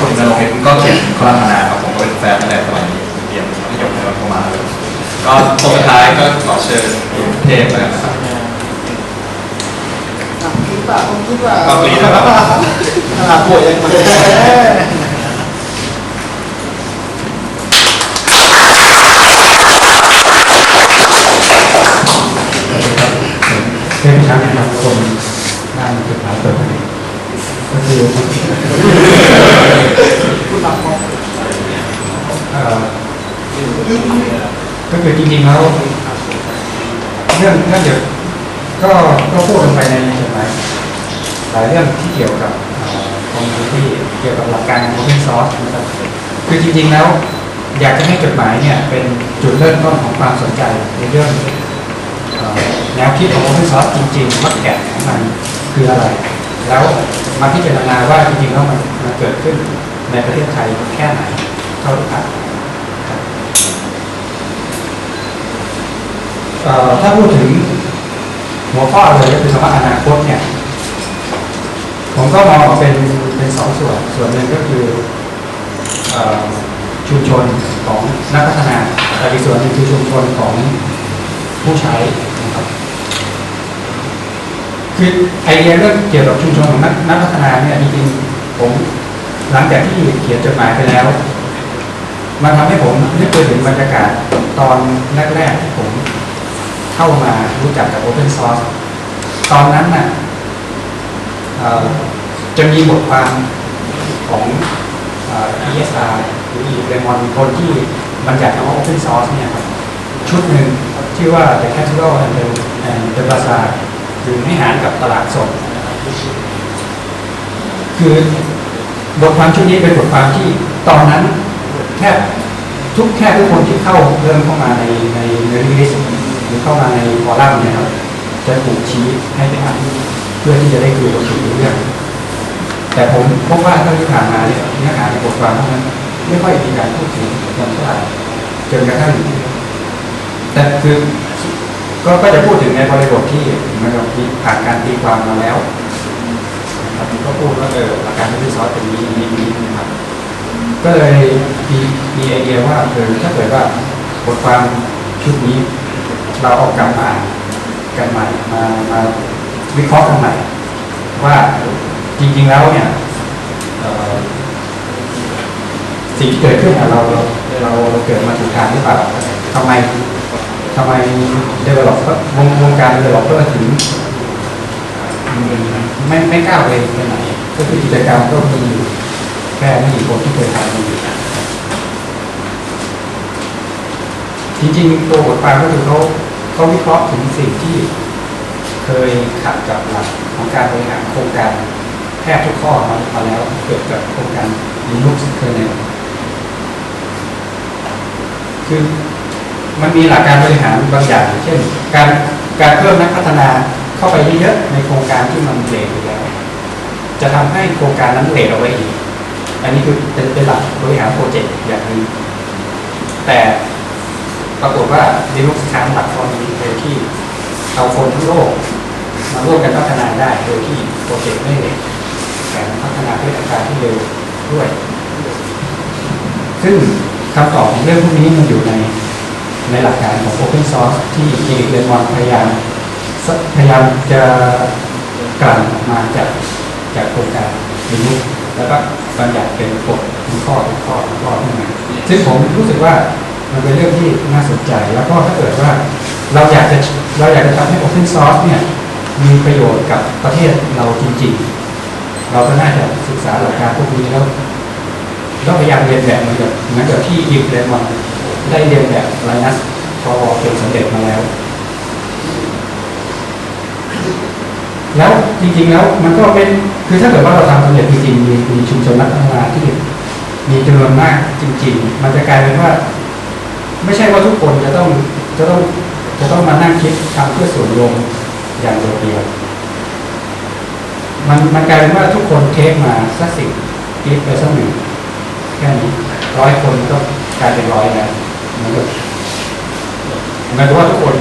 คุณนรงค์เห็นก็เขียนคอลัมน์นาครับผมก็เป็นแฟนตั้งแต่สมัยเรียนมัธยมนะครับประมาก็สุดท้ายก็ขอเชิญคุณเทพนะครับคิดว่าผมคิดว่าก็กรี๊ดนะครับขนาดป่วยยังมาเพื่นช้างนะครับคนงานสุดท้ายเปิดเผยก็คือ คุณหลับมอง เอ่อก็ คือจริงๆแล้วเรื่องเรื่องเดี๋ยวก็ก็พูดลงไปในจดหมายหลายเรื่องที่เกี่ยวกับคอมมูนิตี้เกี่ยวกับหลักการของ Open Source นะครับคือจริงๆแล้ว อยากจะให้จดหมายเนี่ยเป็นจุดเริ่มต้นของความสนใจในเรื่องแนวคิดของ Open Source จริงๆวัดแก่นของมันคืออะไร แล้วมาพิจารณาว่าจริงๆแล้วมันมันเกิดขึ้นในประเทศไทยแค่ไหนเท่าที่ผ่านบเอ่อ ถ้าพูดถึงหัวข้อเลยก็คือคำว่าอนาคตเนี่ย ผมก็มองเป็นเป็นสองส่วน ส่วนหนึ่งก็คืออชุมชนของนักพัฒนาแต่อีกส่วนหนึ่งคือชุมชนของผู้ใช้นะครับคือไอเดียเรื่องเกี่ยวกับชุมชนของนักนักพัฒนาเนี่ยจริงๆผมหลังจากที่เขียนจดหมายไปแล้ว มันทำให้ผมนึกไปถึงบรรยากาศตอนแรกๆที่ผม เข้ามารู้จักกับ Open Source ตอนนั้นน่ะจะมีบทความของเอ่อ ESR หรือ e l e m o n คนที่บัญญัติคำว่า Open Source เนี่ยครับชุดหนึ่งชื่อว่า The Cathedral and the, and the Bazaar หรือให้หารกับตลาดสดคือบทความชุดนี้เป็นบทความที่ตอนนั้นแทบทุกแค่ทุกคนที่เข้าเริ่มเข้ามาในในในลิส หรือเข้ามาในคอลัมน์เนี่ยครับ จะถูกชี้ให้ไปอ่านเพื่อที่จะได้คุยกับถึงเรื่อง แต่ผมพบว่าเท่าที่ผ่านมาเนี่ยเนื้อหาในบทความพวกนั้นไม่ค่อยมีการพูดถึงกันเท่าไหร่จนกระทั่งแต่คือก็ก็จะพูดถึงในบริบทที่มันมีผ่านการตีความมาแล้วครับก็พูดว่าเออหลักการที่ซอสเป็นนี้นี้นี้นะครับก็เลยมีมีไอเดียว่าเออถ้าเกิดว่าบทความชุดนี้ เราเอากลับมากันใหม่มามาวิเคราะห์กันใหม่ ว่าจริงๆแล้วเนี่ยสิ่งที่เกิดขึ้นเราเราเราเราเกิดมาถูกทางหรือเปล่าทำไมทำไมเดเวลลอปวงวงการเดเวลลอปเปอร์ถึงไม่ไม่กล้าไปไปไหนก็คือกิจกรรมก็มีอยู่แค่ไม่กี่คนที่เคยทำมันอยู่จริงๆตัวบทความก็คือเขา เขาวิเคราะห์ถึงสิ่งที่เคยขัดกับหลักของการบริหารโครงการแทบทุกข้อมามาแล้วเกิดกับโครงการ Linux kernel คือมันมีหลักการบริหารบางอย่าง เช่น การการเพิ่มนักพัฒนาเข้าไปเยอะๆในโครงการที่มันเลทอยู่แล้ว จะทำให้โครงการนั้นเลทเอาไว้อีก อันนี้คือเป็นเป็นหลักบริหารโปรเจกต์อย่างหนึงแต่ ปรากฏว่า Linux ค้าหลักข้อนี้โดยที่เอาคนทั้งโลกมาร่วมกันพัฒนาได้โดยที่โปรเจกต์ไม่เลทแต่พัฒนาด้วยอัตราที่เร็วด้วย ซึ่งคำตอบของเรื่องพวกนี้มันอยู่ในในหลักการของ Open Source ที่เอริกเรนมอนพยายามพยายามจะกลั่นออกมาจากจากโครงการ Linux แล้วก็บัญญัติเป็นกฎเป็นข้อเป็นข้อเป็นข้อขึ้นมาซึ่งผมรู้สึกว่า มันเป็นเรื่องที่น่าสนใจ แล้วก็ถ้าเกิดว่าเราอยากจะเราอยากจะทำให้ Open Source เนี่ยมีประโยชน์กับประเทศเราจริง ๆ เราก็น่าจะศึกษาหลักการพวกนี้แล้วแล้วพยายามเรียนแบบเหมือนกับเหมือนกับที่อีฟเรนวันได้เรียนแบบไลนัสพอเป็นสำเร็จมาแล้ว แล้วจริงๆแล้วมันก็เป็นคือถ้าเกิดว่าเราทำสำเร็จจริงๆมีมีชุมชนนักพัฒนาที่มีจำนวนมากจริง ๆ มันจะกลายเป็นว่า ไม่ใช่ว่าทุกคนจะต้องจะต้องจะต้องมานั่งคิดทำเพื่อส่วนรวมอย่างโดดเดี่ยวมันมันกลายเป็นว่าทุกคนเทคมาสักสิ่งคิดไปสักหนึ่งแค่นี้ร้อยคนก็กลายเป็นร้อยแล้วมันก็หมันก็ว่าทุกคน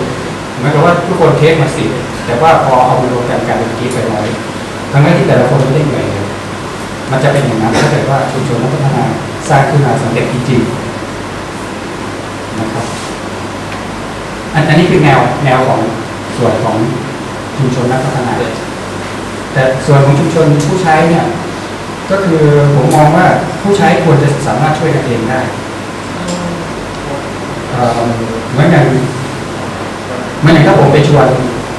หมันก็ว่าทุกคนเทคมาสิบแต่ว่าพอเอามารวมกันกลายเป็นกีไปร้อยทั้งนั้นที่แต่ละคนไม่ได้เหนื่อยเลยมันจะเป็นอย่างนั้นถ้าเกิดว่าชุมชนพัฒนาสร้างขึ้นมาสำเร็จจริงๆนะครับ อันอันนี้คือแนวแนวของส่วนของชุมชนนักพัฒนาแต่ส่วนของชุมชนผู้ใช้เนี่ย ก็คือผมมองว่าผู้ใช้ควรจะสามารถช่วยกันเองได้เอ่อเหมือนอย่างเหมือนอย่างถ้าผมไปชวน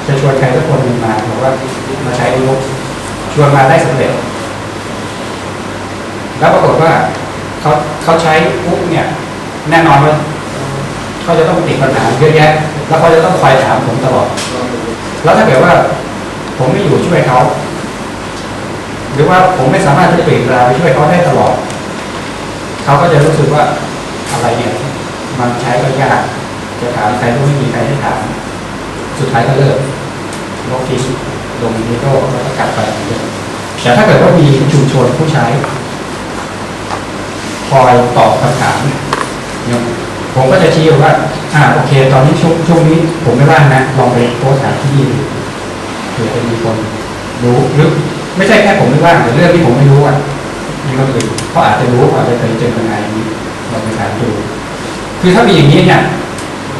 จะชวนใครสักคนหนึ่งมาบอกว่ามาใช้ดูชวนมาได้สำเร็จ แล้วปรากฏว่าเขาเขาใช้ปุ๊บเนี่ย แน่นอนว่า เขาจะต้องติดปัญหาเยอะแยะ แล้วเขาจะต้องคอยถามผมตลอด แล้วถ้าเกิดว่า ผมไม่อยู่ช่วยเขา หรือว่าผมไม่สามารถจะเปลี่ยนเวลาไปช่วยเขาได้ตลอด เขาก็จะรู้สึกว่าอะไรเนี่ยมันใช้ก็ยากจะถามใครก็ไม่มีใครให้ถาม สุดท้ายก็เลิกลบทิ้งลงนิโต้แล้วก็กลับไปเหมือนเดิมแต่ถ้าเกิดว่ามีชุมชนผู้ใช้คอยตอบคำถามเนี่ย ผมก็จะชี้ว่า อ่าโอเค ตอนนี้ช่วงช่วงนี้ผมไม่ว่างนะลองไปโพสต์ถามที่นี่เผื่อจะมีคนรู้หรือไม่ใช่แค่ผมไม่ว่างแต่เรื่องที่ผมไม่รู้อะมีคนอื่นเขาอาจจะรู้อาจจะเคยเจอปัญหาอย่างนี้ลองไปถามดู คือถ้ามีอย่างนี้เนี่ย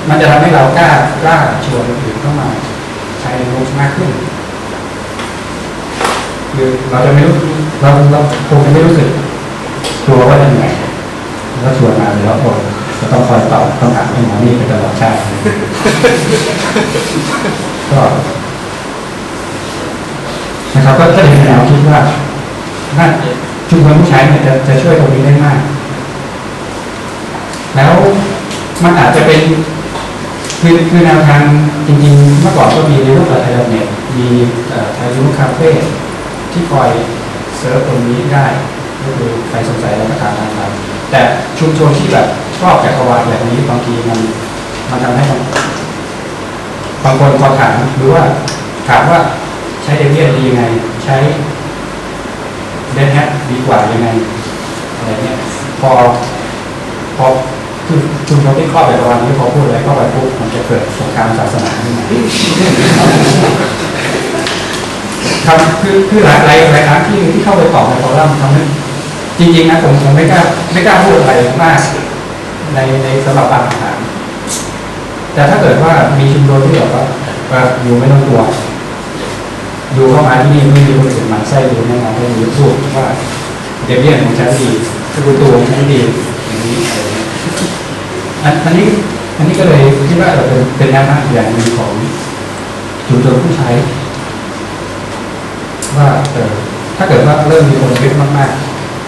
มันจะทำให้เรากล้ากล้าชวนคนอื่นเข้ามา ใช้โน้มากขึ้นคือเราจะไม่รู้เราเราคงจะไม่รู้สึกกลัวว่าจะเหนื่อยแล้วชวนมาเลยแล้ว ก็ต้องคอยตอบคำถามให้หมอนี่ไปตลอดชาติก็นะครับก็จะเป็นแนวคิดว่าน่าชุมชนผู้ใช้เนี่ยจะจะช่วยตรงนี้ได้มาก แล้วมันอาจจะเป็นคือคือแนวทางจริงๆเมื่อก่อนก็มีในรูปแบบไทยเน็ตมีไทยยูคาเฟ่ที่คอยเซิร์ฟตรงนี้ได้ก็คือใครสนใจแล้วก็ตามนั้นไปแต่ชุมชนที่แบบ ชอบจักรวาลแบบนี้บางทีมันมันทำให้บางบางคนพอถามหรือว่าถามว่าใช้เดเวียนดียังไง ใช้เดนแฮทดีกว่ายังไงอะไรเงี้ยพอพอคือชุมชนที่ครอบจักรวาลนี้พอพูดอะไรเข้าไปปุ๊บมันจะเกิดสงครามศาสนาขึ้นมาครับคือคือหลายหลายหลายครั้งที่ที่เข้าไปตอบในคอลัมน์ทำให้จริงๆนะผมผมไม่กล้าไม่กล้าพูดอะไรมาก ในในสำหรับบางคำถามแต่ถ้าเกิดว่ามีชุมชนที่แบบว่าอยู่ไม่ต้องกลัวอยู่เข้ามาที่นี่ไม่มีคนอื่นมาไส้ดูแน่นอนไม่มีพูดว่าเดเบียนของฉันดีคือตัวของฉันดีอย่างนี้อะไรนี้อันอันนี้อันนี้ก็เลยคิดว่าเราเป็นเป็นแนวทางอย่างหนึ่งของชุมชนผู้ใช้ ว่าเออถ้าเกิดว่าเริ่มมีคนเยอะมาก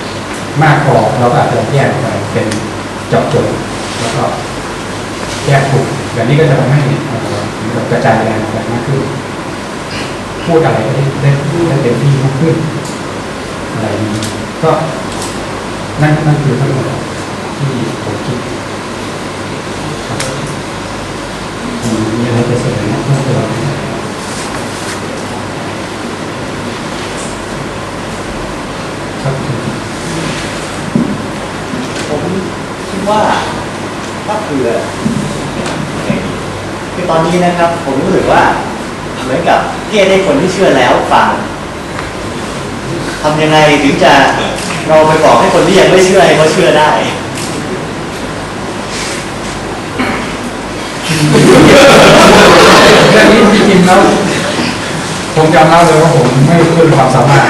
ๆ มากพอเราก็อาจจะแยกไปเป็น เจาะจงแล้วก็แยกกลุ่มแบบนี้ก็จะทำให้เหมือนกับกระจายแรงออกไปมากขึ้น พูดอะไรได้ได้ได้เต็มที่มากขึ้นอะไรอย่างนี้ก็นั่นนั่นคือทั้งหมดที่ผมคิดครับอืมมีอะไรจะเสนอเพิ่มเติมไหมครับ ผมคิดว่าถ้าเผื่อคือตอ นี้นะครับ ผมรู้สึกว่าเหมือนกับเทศให้คนที่เชื่อแล้วฟังทำยังไงถึงจะเราไปบอกให้คนที่ยังไม่เชื่อให้เขาเชื่อได้เรื่องนี้จริงๆแล้วผมยอมรับเลยว่าผมไม่เรื่องความสามารถ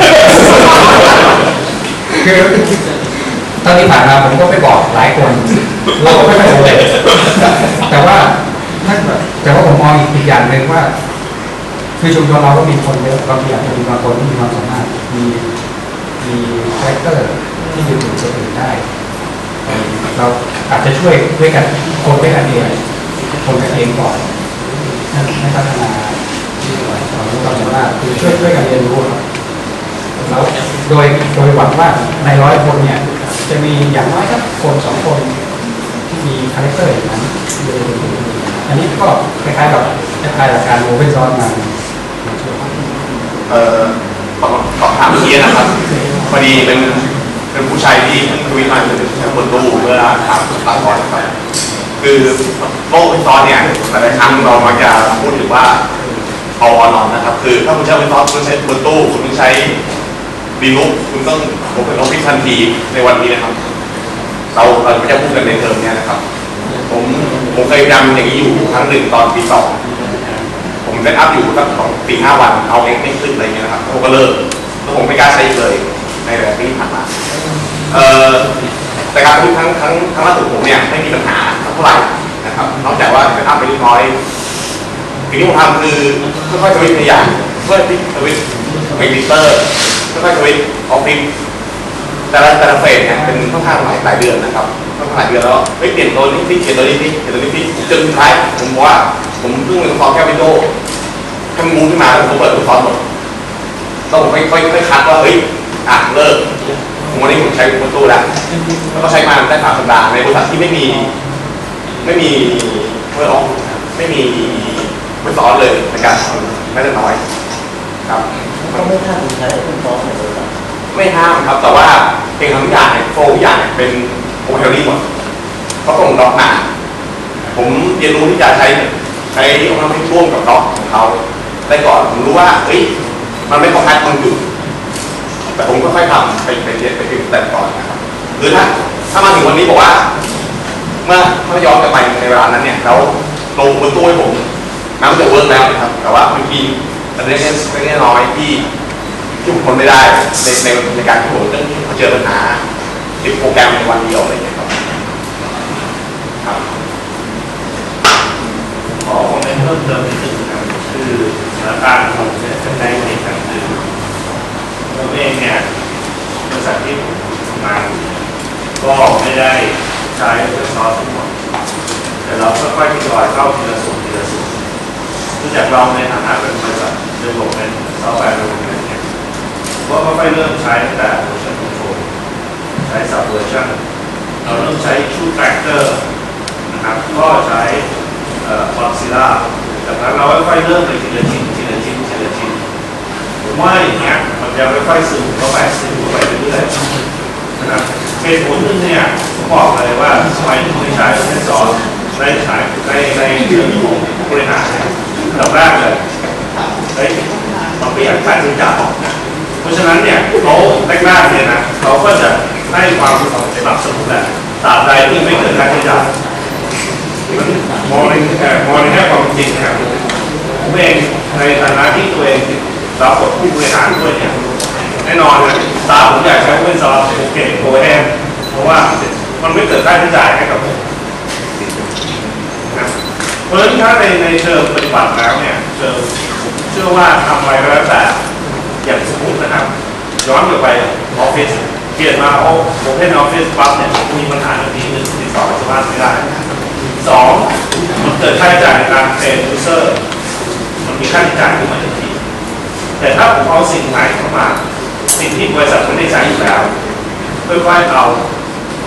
คือตอนที่ผ่านมาผมก็ไปบอกหลายคน เราก็ไม่ค่อยเร็จแต่ว่า ถ้าแต่ว่าผมมองอีกอย่างหนึ่งว่า คือชุมชนเราก็มีคนเยอะบางทีอาจจะมีบางคนที่มีความสามารถมีมีคาแรคเตอร์ที่ดึงดูดคนอื่นได้ เราอาจจะช่วยด้วยกันคนด้วยกันเองคนกันเองก่อนให้ให้พัฒนาความรู้ความสามารถคือช่วยช่วยกันเรียนรู้ครับแล้วโดยโดยหวังว่าในร้อยคนเนี่ย จะมีอย่างน้อยสักคนสองคนที่มีคาแรคเตอร์อย่างนั้นเลย อันนี้ก็คล้ายๆกับคล้ายๆกับการโอเปนซอร์สมาเอ่อตอบตอถามเมื่อกี้นะครับพอดีเป็นเป็นผู้ชายที่เพิ่งทวิตมาถึงบนตู้เมื่อถามปาก่อนครับคือโลกวิซอนเนี่ยหลายครั้งเรามักจะพูดถึงว่าพอวอนอนนะครับ คือถ้าคุณใช้วิซอนคุณใช้บนตู้คุณต้องใช้รีลุกคุณต้องผมเป็นลบพิทันทีในวันนี้นะครับ เราเราจะพูดกันในเทอมเนี้ยนะครับ ผม ผมเคยทำอย่างนี้อยู่ครั้งหนึ่งตอนปีสองผมเซตอัพอยู่สักสองสี่ห้าวันเอาเองไม่ขึ้นอะไรเงี้ยนะครับผมก็เลิกแล้วผมไม่กล้าใช้เลยในหลายๆปีที่ผ่านมาเอ่อแต่การทำครั้งครั้งครั้งล่าสุดผมเนี่ยไม่มีปัญหาเท่าไหร่นะครับนอกจากว่าเซตอัพไปเรียบร้อยสิ่งที่ผมทำคือค่อยๆสวิตช์ขยะค่อยๆพลิกสวิตช์ไปดิเตอร์ค่อยๆสวิตช์ออฟฟิศ แต่ละแต่ละเฟสเนี่ยเป็นค่อนข้างหลายหลายเดือนนะครับค่อนข้างหลายเดือนแล้วเฮ้ยเปลี่ยนตัวนี้พลิกเปลี่ยนตัวนี้พลิกเปลี่ยนตัวนี้พลิกจนสุดท้ายผมบอกว่าผมเพิ่งเป็นซอฟต์แค่วิดีโอแค่มูขึ้นมาแล้วผมเปิดตัวซอฟต์หมดแล้วผมค่อยค่อยคัดว่าเฮ้ยอะเลิกวันนี้ผมใช้ประตูแล้วแล้วก็ใช้มาได้สามสัปดาห์ในบริษัทที่ไม่มี ไม่มีเพื่อออกไม่มีไม่สอนเลยในการสอนไม่น้อย ครับก็ไม่ท่าถึงใช้คุณฟ้องในบริษัท ไม่ห้ามครับ แต่ว่าเพลงทุกอย่างเนี่ยโฟล์ทุกอย่างเนี่ยเป็นโอเทลลี่หมดเขาส่งด็อกมาผมเรียนรู้ที่จะใช้ใช้องค์ความร่วมกับด็อกของเขาได้ก่อนผมรู้ว่าเฮ้ยมันไม่คอมแพคมันอยู่แต่ผมก็ค่อยๆทำไปไปเรียนไปถึงแต่ก่อนนะครับคือถ้าถ้ามาถึงวันนี้บอกว่า เมื่อเมื่อย้อนกลับไปในเวลานั้นเนี่ยแล้วลงบนตู้ให้ผมน้ำจะเวิร์กแล้วนะครับ แต่ว่าบางทีมันเล็กเล็กน้อยที่ ที่ผมทนไม่ได้ในในในการที่ผมต้องเจอปัญหาติดโปรแกรมในวันเดียวอะไรอย่างเงี้ยครับครับขอคอมเมนต์เพิ่มเติมนิดนึงนะครับคือสถานการณ์ของเนี่ยจะได้ในการคือผมเองเนี่ยบริษัทที่ผมทำงานก็ไม่ได้ใช้โอเปนซอสทั้งหมดแต่เราค่อยๆทยอยเข้าทีละส่วนทีละส่วนเนื่องจากเราในฐานะเป็นบริษัทเดเวลลอปเมนต์ซอฟต์แวร์เดเวลลอปเมน ก็ค่อยๆเริ่มใช้ตั้งแต่เวอร์ชันคอนโทรลใช้สับเวอร์ชันเราเริ่มใช้ชูแฟกเตอร์นะครับ ก็ใช้คอนซีล่าจากนั้นเราค่อยๆเริ่มไปทีละชิ้นทีละชิ้นทีละชิ้นผมว่าอย่างเงี้ยมันจะค่อยๆซึมเข้าไปซึมเข้าไปเรื่อยๆนะครับเหตุผลหนึ่งเนี่ยผมบอกเลยว่าสมัยที่ผมใช้แค่สอนได้ใช้ในในเรื่องของบริหารเนี่ยอันดับแรกเลยเฮ้ยเราประหยัดค่าใช้จ่าย เพราะฉะนั้นเนี่ยเขาแรกๆเนี่ยนะเขาก็จะให้ความสนับสนุนแหละตราบใดที่ไม่เกิดค่าใช้จ่ายมองในเอ่มองในแง่ความจริงนะครับผมเองในฐานะที่ตัวเองรับบทผู้บริหารด้วยเนี่ยแน่นอนนะตาผมอยากใช้เป็นซอฟต์โอเคโกแฮมเพราะว่ามันไม่เกิดค่าใช้จ่ายให้กับผมนะเพราะฉะนั้นถ้าในในเชิงปฏิบัติแล้วเนี่ยเชิงเชื่อว่าทำอะไรก็แล้วแต่ อย่างสมมตินะครับย้อนกลับไปออฟฟิศเปลี่ยนมาเอาโอเพนออฟฟิศปั๊บเนี่ยมีปัญหาแบบนี้หนึ่งติดต่อกับชาวบ้านไม่ได้สองมันเกิดค่าใช้จ่ายในการเป็นยูเซอร์มันมีค่าใช้จ่ายขึ้นมาทันทีแต่ถ้าผมเอาสิ่งใหม่เข้ามา สิ่งที่บริษัทไม่ได้ใช้อยู่แล้วค่อยๆเอา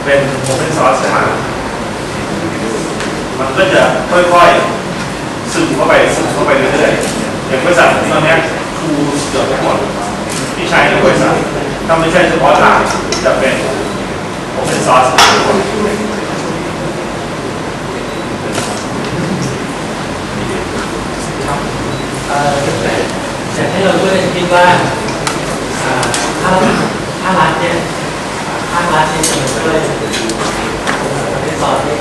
เป็น open source มามันก็จะค่อยๆซึมเข้าไปซึมเข้าไปเรื่อยๆอย่างบริษัทตอนนี้ ยทูเกือบทั้งหมดที่ใช้ในบริษัทถ้าไม่ใช่เฉพาะทางจะเป็น open source ทั้งหมดเอ่ออยากให้เราช่วยคิดว่าถ้าถ้ารัฐเนี่ยถ้ารัฐเนี่ยจะมาช่วยให้สอนเนี่ย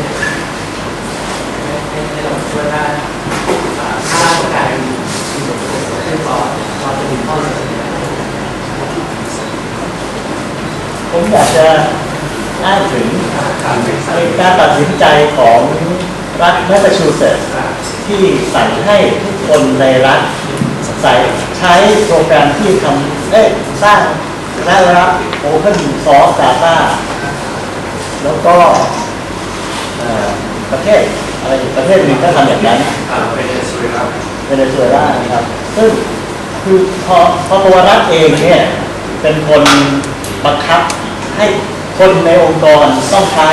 ให้เราช่วยได้ถ้าการ จะมีข้อเสนอผมอยากจะอ้างถึงการตัดสินใจของรัฐแมสซาชูเซตส์ที่สั่งให้ทุกคนในรัฐใส่ใช้โปรแกรมที่ทำเอ้ยสร้างและรับ Open Source Data แล้วก็เอ่อประเทศอะไรอีกประเทศหนึ่งก็ทำอย่างนั้นอ่าเป็นสวยครับเวเนซุเอลานะครับซึ่ง คือพอพอตัวรัฐเองเนี่ยเป็นคนบังคับให้คนในองค์กรต้องใช้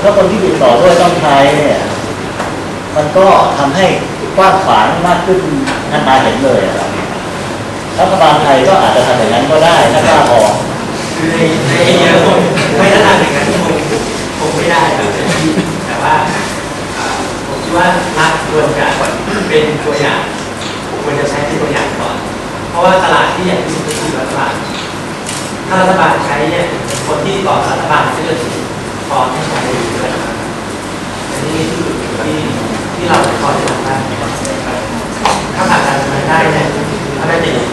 แล้วคนที่ติดต่อด้วยต้องใช้เนี่ยมันก็ทำให้กว้างขวางมากขึ้นทันตาเห็นเลยครับรัฐบาลไทยก็อาจจะทำอย่างนั้นก็ได้ถ้ากล้าพอคือในในเยอะคนไม่ได้ทำอย่างนั้นคงคงไม่ได้ครับแต่ว่าผมคิดว่ารัฐควรจะเป็นตัวอย่างควรจะใช้เป็นตัวอย่างก่ เพราะว่าตลาดที่ใหญ่ที่สุดก็คือตลถ้าดระบาดเส้นเลือดพอให้ใช้ได้ด้วยนะครับอันนี้คือที่ที่เราพอจะทำได้ถ้าผ่านการทำได้เนี่ยก็น่าจะดี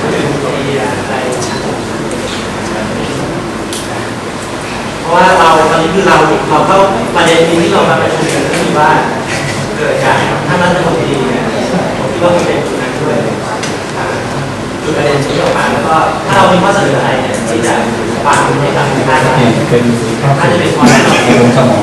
ก็คือมีอะไรเพราะว่าเราตอนนี้คือเราเราเข้าประเด็นนี้ที่เรามาประชุมกันก็คือว่าเกิดจากถ้ารัฐมนตรีเนี่ยผมคิดว่ามันเป็นจุดนั้นด้วย จุดประเด็นนี้ออ ก็ถ้าเรามีข้อเสนออะไรเนี่ยที่จะฟังให้กับท่านได้นี่เป็นถ้าจะเป็นข้อแนะนำในสมอง